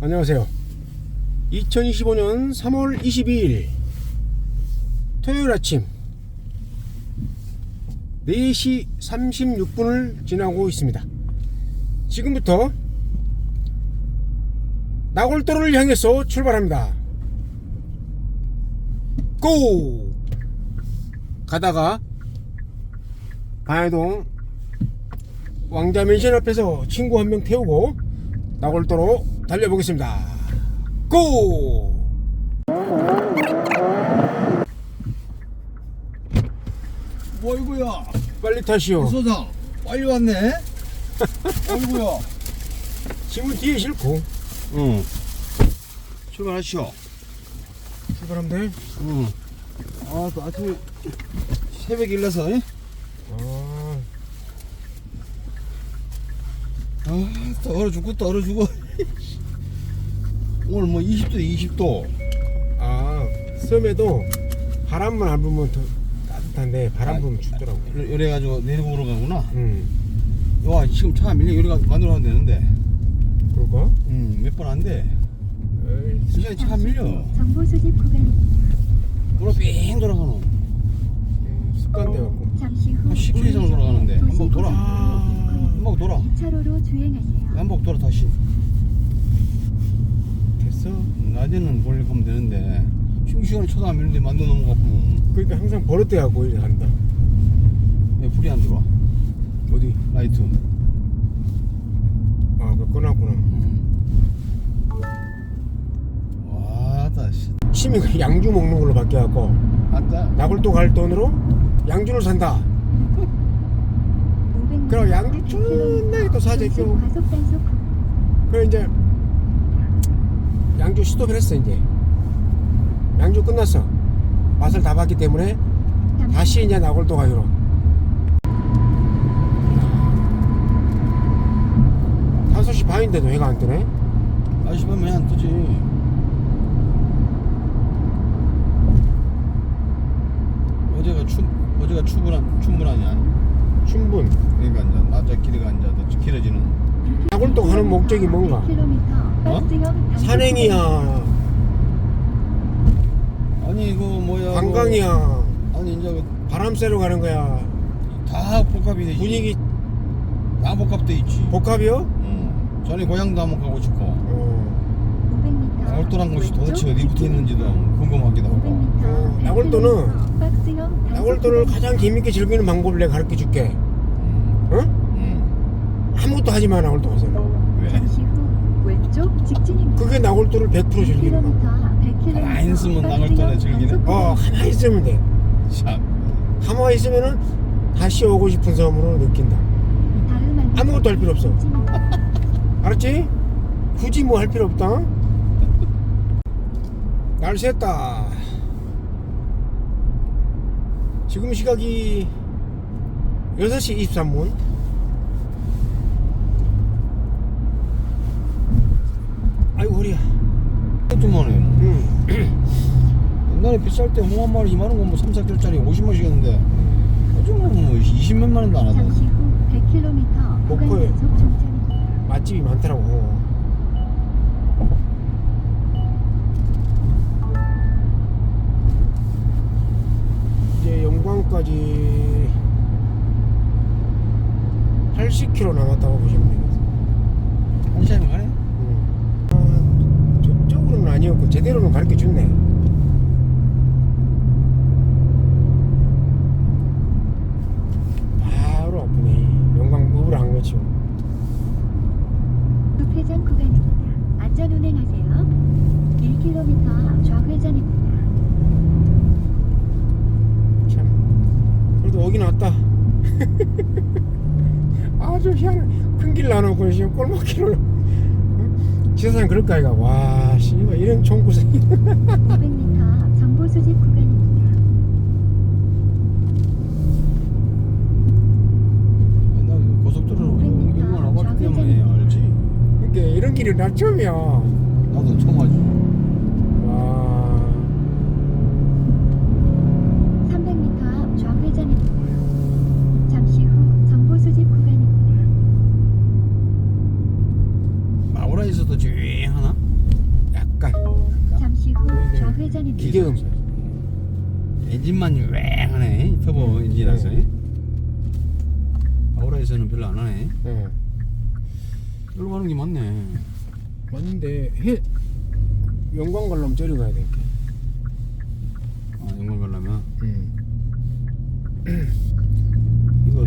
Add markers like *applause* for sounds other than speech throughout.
안녕하세요. 2025년 3월 22일 토요일 아침 4시 36분을 지나고 있습니다. 지금부터 나골도를 향해서 출발합니다. 고! 가다가 반야동 왕자 맨션 앞에서 친구 한 명 태우고 나골도로 달려보겠습니다. 고! 어이구야 빨리 타시오. 소장 빨리 왔네 *laughs* 어이구야 짐은 뒤에 싣고 응 출발하시오 출발하면 돼. 응 아 또 아침에 새벽에 일어서 예? 아, 아 또 얼어 죽고 또 얼어 죽어 오늘 뭐 20도 20도 아, 섬에도 바람만 안 불면 더 따뜻한데 바람 불면 춥더라고. 이래, 가지고 내려오러 가구나 응, 와 지금 차 밀려 이래 가 만들어 가면 되는데 그럴까? 응몇 번 안돼 에이, 시간에 차 밀려 정보 수집 구간입니다. 뭐라 삥 돌아가노 음, 습관돼갖고. 잠시 후 한 10km 이상 돌아가는데 한번 돌아 아, 한번 돌아 2차로로 주행하세요. 한번 돌아 다시. 낮에는 몰래 가면 되는데 지금 시간에 쳐도 안 밀는데 만두 넘어가면 그러니까 항상 버릇돼갖고 이래 한다. 왜 불이 안 들어와 어디? 라이트 아, 그 꺼놨구나. 와다 씨 취미가 양주 먹는 걸로 바뀌어갖고 안다 나골도 갈 돈으로 양주를 산다. 500m *laughs* 그럼 양주 존나게 또 사재 끼고. 과속 단속 후 그래 이제 양주 스톱을 했어 이제. 양주 끝났어. 맛을 다 봤기 때문에 다시 이제 나골도 가기로. 다섯 시 반인데도 해가 안 뜨네? 아시 밤에 안 뜨지. 어제가 추 어제가 추분한 충분하냐 충분. 그러니까 이제 낮에 길이가 이제 더 길어지는. 나골도 가는 목적이 뭔가? 1km 어? 산행이야 아니 이거 뭐야 관광이야 그- 아니 이제 그 바람 쐬러 가는 거야 다 복합이 되지 분위기 다 복합돼 있지 복합이요? 응. 전에 고향도 한번 가고 싶고 어, 500m 나골도란 곳이 도대체 어디 붙어 있는지도 궁금하기도 하고 500m 어, 나골도는 나골도를 가장 재밌게 즐기는 방법을 내가 가르쳐 줄게 음. 어? 음. 아무것도 하지 마 나골도 가서는 왜? 잠시 후 왼쪽 직진입니다. 그게 나골도를 100% 즐기는 거야 1km 100km 가만히 있으면 나골도를 즐기네? 어 가만히 있으면 돼. 참. 가만히 있으면은 다시 오고 싶은 섬으로 느낀다. 아무것도 할 필요 없어. *laughs* 알았지? 굳이 뭐 할 필요 없다. 날 샜다. 지금 시각이 6시 23분 아이고 허리야 해 응. 옛날에 비쌀 때 홍어 한 마리 2만 원뭐 3, 4kg짜리 50원씩이었는데 요즘은 뭐 20몇만 원도 안 하다 잠시 후 100km 목포에. 구간 단속 정차입니다. 맛집이 많더라고 이제 영광까지 80km 남았다고 보시면 되겠습니다 한 시간이 가네 음. 아, 저쪽으로는 아니었고 제대로는 가르쳐 줬네 바로 앞이네 거죠 우회전 구간입니다. 안전 운행하세요. 1km 좌회전입니다. 참 그래도 오긴 왔다 *laughs* 아주 희한한 큰길 나눠고 지금 꼴목길을 응? 세상 그럴까 이가 와 씨발 이런 총구생이 500m 정보 수집 구간 길이 나 처음이야 나도 처음 하지 와 300m 좌회전입니다. 잠시 후 정보 수집 구간입니다. 마우라에서도 주행하나? 좌회전입니다. 기계음사. 엔진만 왱하네 터보 엔진이라서 아우라에서는 별로 안 하네 예. 일로 가는 게 맞네 맞는데 해 영광 가려면 저리 가야 돼. 아 영광 가려면 음. *clears throat* 이거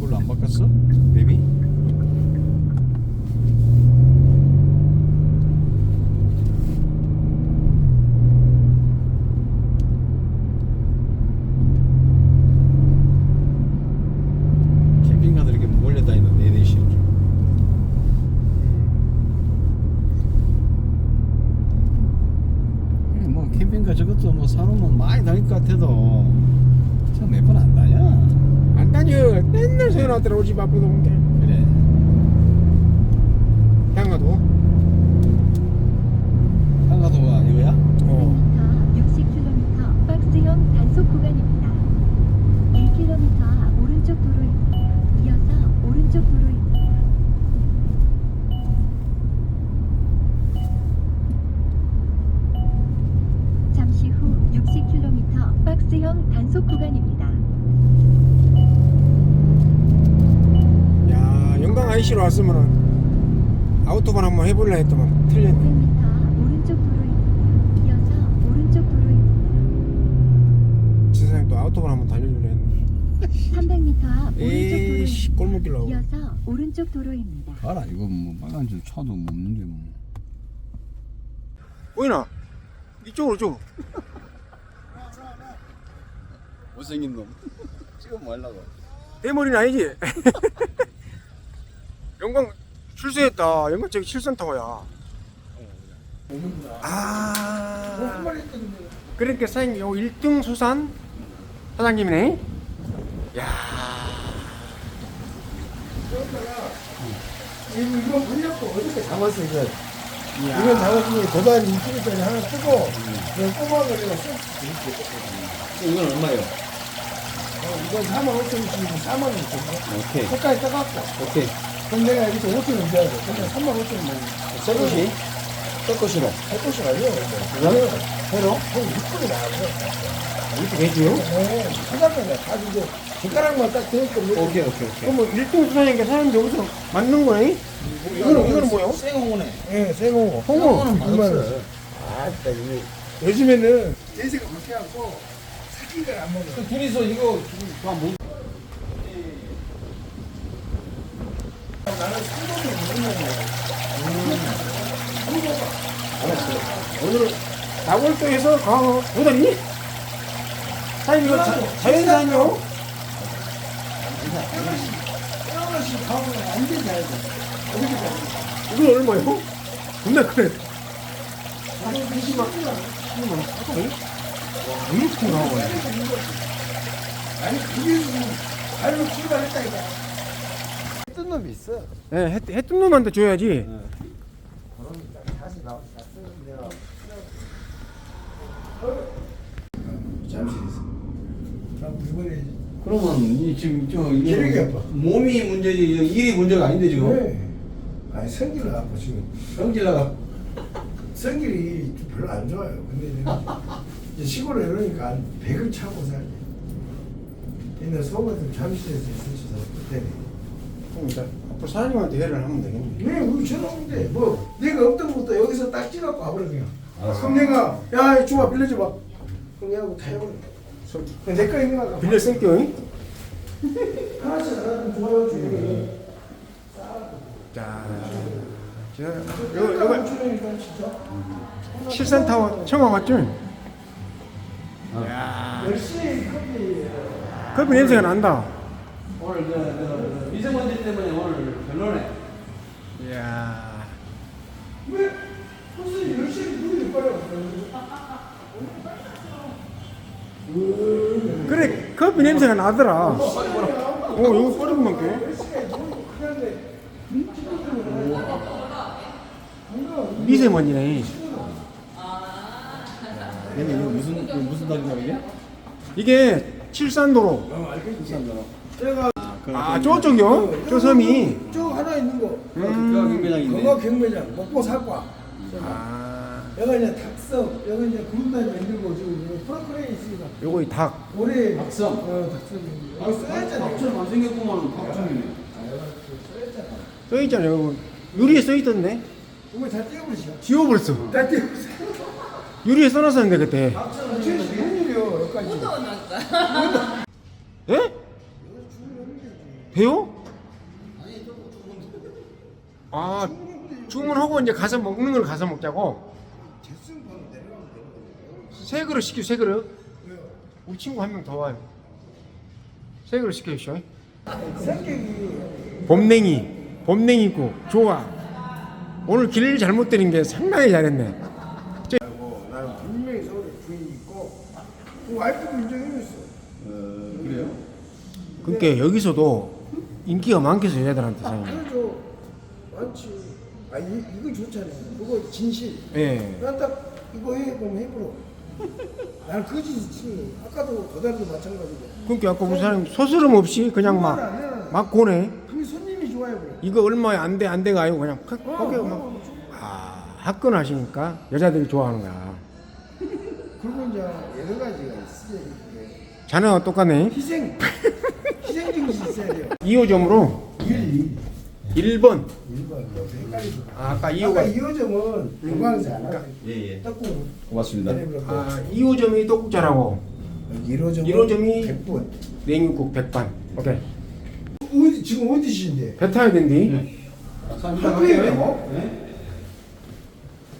그걸로 안 바꿨어? 맵이? 캠핑카들 이렇게 몰려다니는 네 대씩 뭐 캠핑카 저것도 뭐 사놓으면 많이 다닐 것 같아도 참몇번 안 다녀 안 다녀. 맨날 세워놨더라 우리 집 앞에 놓은 게. 그래 향가도. 한가도가 이거야? 어. 60km 박스형 단속 구간입니다. 1km 오른쪽 도로 IC로 왔으면은 아우토반 한번 해볼라 했더만 틀렸네. 500m 오른쪽 도로입니다. 이어서 오른쪽 도로입니다. 지사장 또 아우토반 한번 달려주려 했는데. 300m 앞 오른쪽 에이씨. 골목길 나오고. 이어서 오른쪽 도로입니다. 알아 이거 뭐 빨간 줄 차도 뭐 없는데 뭐 보이나? 이쪽으로 좀. 못생긴 놈 지금 뭐 하려고 대머리는 아니지? *laughs* 영광 출세했다. 영광 저기 칠선 타워야. 아. 그러니까 사장님 요 1등 수산 사장님이네. 야. 이거 물려고 어저께 담았어 이거 이거 담았으니 도단 2kg짜리 하나 뜨고 그냥 내가 써 이건 얼마예요? 이건 4만 5천 원씩 4만 원 있거든요 오케이 색깔이 떠갖고 오케이 그럼 내가 여기서 5천 원 줘야 돼 그러면 3만 5천 원 먹는 새 것이? 새 것이로 할 것이 아니에요 그럼? 새로? 한 6분이 나와서 이렇게 되지요? 네 사장님가 다 이제 젓가락만 딱 대고 오케이 오케이 오케이 그러면 1등 수산이니까 사장님 여기서 맞는 거네? 이거는 이거는 뭐예요? 생홍어네 네 생홍어 홍어. 맛없어 아따 이게 요즘에는 대세가 바뀌어갖고 사진 걸안 먹어 그 둘이서 이거 다 못. 나는 상동이 먹는 거야 오늘은 나골도에서 가 보더니 사장님 이거 자- 자연산이요? 하나씩 가면 완전 잘 돼. 어떻게 돼? 이건 얼마요? 겁나 크네. 이렇게 나와요. 아니 그게 발로 출발했다 이거. 뜬 놈이 있어. 예, 해, 해 뜬 놈한테 줘야지. 내가 잠시 있어. 그러면 이 지금 저 이게 기력이 아파. 몸이 문제지 일이 문제가 아닌데 지금. 왜? 아니 성질 나고 지금 성질 나가. 성질이 좀 별로 안 좋아요. 근데 이제 시골에 이러니까 한 100을 차고 살지. 옛날 서울에서 잠실에서 있었어 그때. 그럼 이제 앞으로 사장님한테 회를 하면 되겠네. 왜 우리 저놈인데 뭐 내가 없던 것도 여기서 딱 찍어갖고 와버려 그냥. 알았어. 그럼 내가 야 주마 빌려줘봐. 그럼 얘하고 다 해버려. 내거 있는 거 빌려 쓸게요. 잉? 하나씩 하나 좋아요 주고. 자, 주니까 진짜. 칠산타워 처음 와봤죠? 열심히 커피. 커피 냄새가 난다. 오늘 그, 그 미세먼지 때문에 오늘 별로네. 이야. 왜? 무슨 열심히 누리 빨리 그래, 커피 냄새가 나더라. 어, 이거 뿌리면 돼. 미세먼지네. 이게 이거 무슨 이거 무슨 닭이야 이게? 이게 칠산도로. 아, 저쪽이요? 저 섬이. 쭉 하나 있는 거. 그 경매장인데. 그거 경매장 먹고 사과. 아, 여기 이제 닭석, 여기 이제 구름다리 만들고 지금 프로크레인 있으니까 요거 이 닭. 올해 닭성. 어 닭석 이거 써야잖아요. 밥처럼 안 생겼구만 밥처럼이네. 써 있잖아요. 요거. 유리에 써 있던데. 이거 다 떼어버리시죠. 지워버렸어. 다 떼어버리세요. 유리에 써놨었는데 그때. 최소 현일이요 여기까지. 예? 배요? 아 주문하고 이제 가서 먹는 걸 가서 먹자고. 세 그릇 시켜 세 그릇. 우리 친구 한 명 더 와요. 세 그릇 시켜주시오. 봄냉이, 봄냉이고 좋아. 오늘 길 잘못 들인 게 상당히 잘했네. 고 나는 분명히 서울에 부인이 있고 그 와이프도 인정해줬어. 어, 그래요? 그러니까 여기서도 인기가 많겠어 여자들한테 사장님. 그래도 많지. 아 이, 이거 좋잖아요. 그거 진실. 예. 난 딱 이거 해 그럼 해보러. 난 거짓이지. 아까도 도달도 마찬가지고. 그러니까 아까 우리 사장님 소스름 없이 그냥 막막 고네. 그게 손님이 좋아요 그래. 이거 얼마에 안 돼 안 돼가 아니고 그냥 팍 어, 거기 막. 어, 아 화끈하시니까 여자들이 좋아하는 거야. 그리고 이제 여러 가지가 있어요. 이게. 자네와 똑같네. 희생 *laughs* 희생 정신 있어야 돼요. 2호점으로 1, 1번. 1번 헷갈리죠. 아, 아까 아까 2호가 2호점은 중앙사나 예, 예. 떡국 고맙습니다. 아 2호점이 떡국자라고 1호점은 1호점이 100분. 냉육국 백반. 오케이. 어디 지금 어디신데? 배 타야 된디. 학교에요? 네.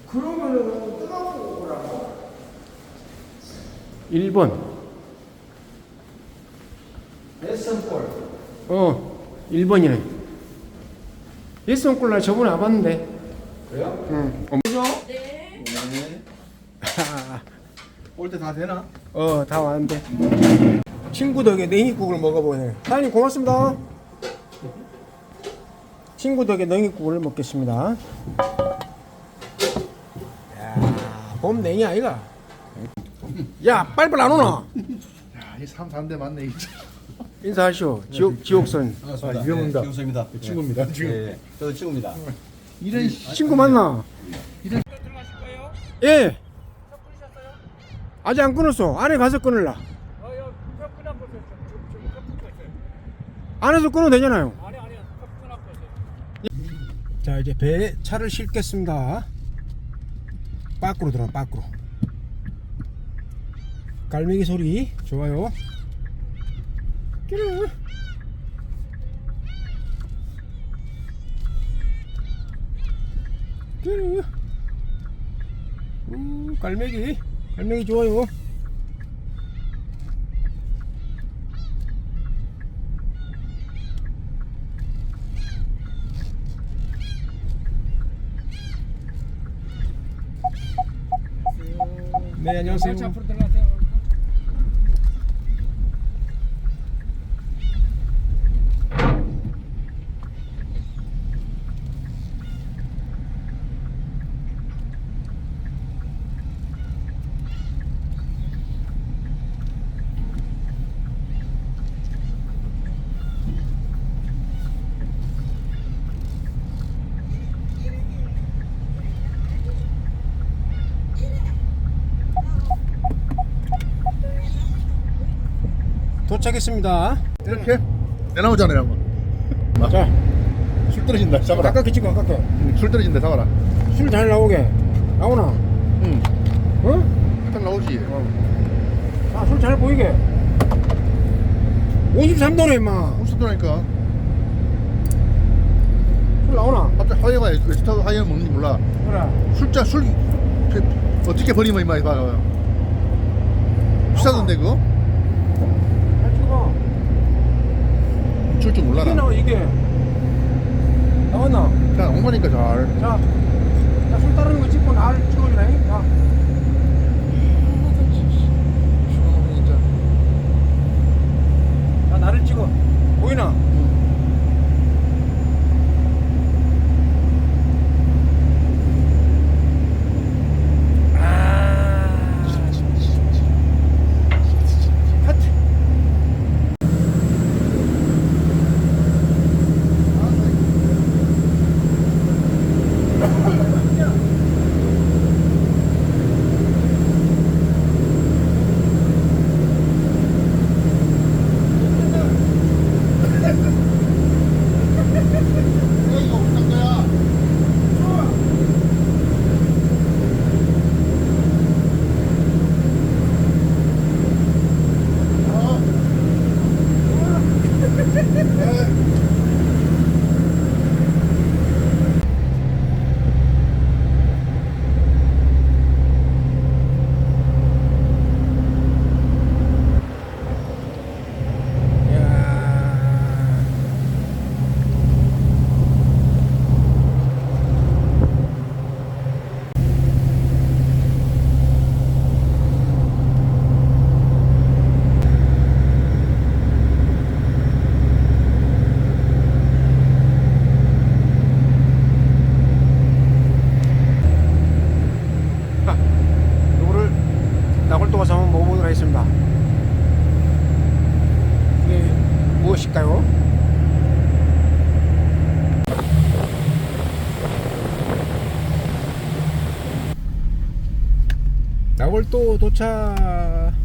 그러면은 뜨거운 거라고. 1번. 에센골. 어, 1번이네. 일성골 나 저번에 와봤는데. 그래요? 응. 어, 네. 아, 올때 다 되나? 어, 다 왔는데. 친구 덕에 냉이국을 먹어보네. 사장님 고맙습니다. 친구 덕에 냉이국을 먹겠습니다. 야, 봄 냉이 아이가? 야, 빨리빨리 안 오나? 야, 이 사는데 맞네. 이 인사하시오. 지옥, 지옥선. 아, 이병헌입니다. 네, 이병헌입니다. 친구입니다. 예, 지금. 예. 저도 친구입니다. 이런 친구 맞나? 예. 아직 안 끊었어. 안에 가서 끊을라. 안에서 끊어도 되잖아요. 자 이제 배에 차를 싣겠습니다. 밖으로 들어 밖으로. 갈매기 소리 좋아요. 끼르. 끼르. 음, 갈매기 갈매기 좋아요. 네 안녕하세요. 도착했습니다. 이렇게 내나오잖아요, 한번. 자 술 떨어진다. 잡아라. 가깝게 찍어 가깝게. 응, 술 떨어진다. 잡아라. 술 잘 나오게 나오나? 응. 어? 딱 나오지. 아, 술 잘 보이게. 53도네, 임마. 술 떨어니까. 술 나오나? 갑자기 하이가 왜 스타도 하이를 먹는지 몰라. 그래. 술자 술 그, 어떻게 버리면 이마 이봐. 비싸던데 그거? 잘 찍어. 줄줄 이게 몰라라. 나와, 이게. 나왔나? 자, 엉마니까 잘. 자, 자, 술 따르는 거 찍고 나 곳을 한번 먹어보도록 하겠습니다. 이게 무엇일까요? 나월도 도착!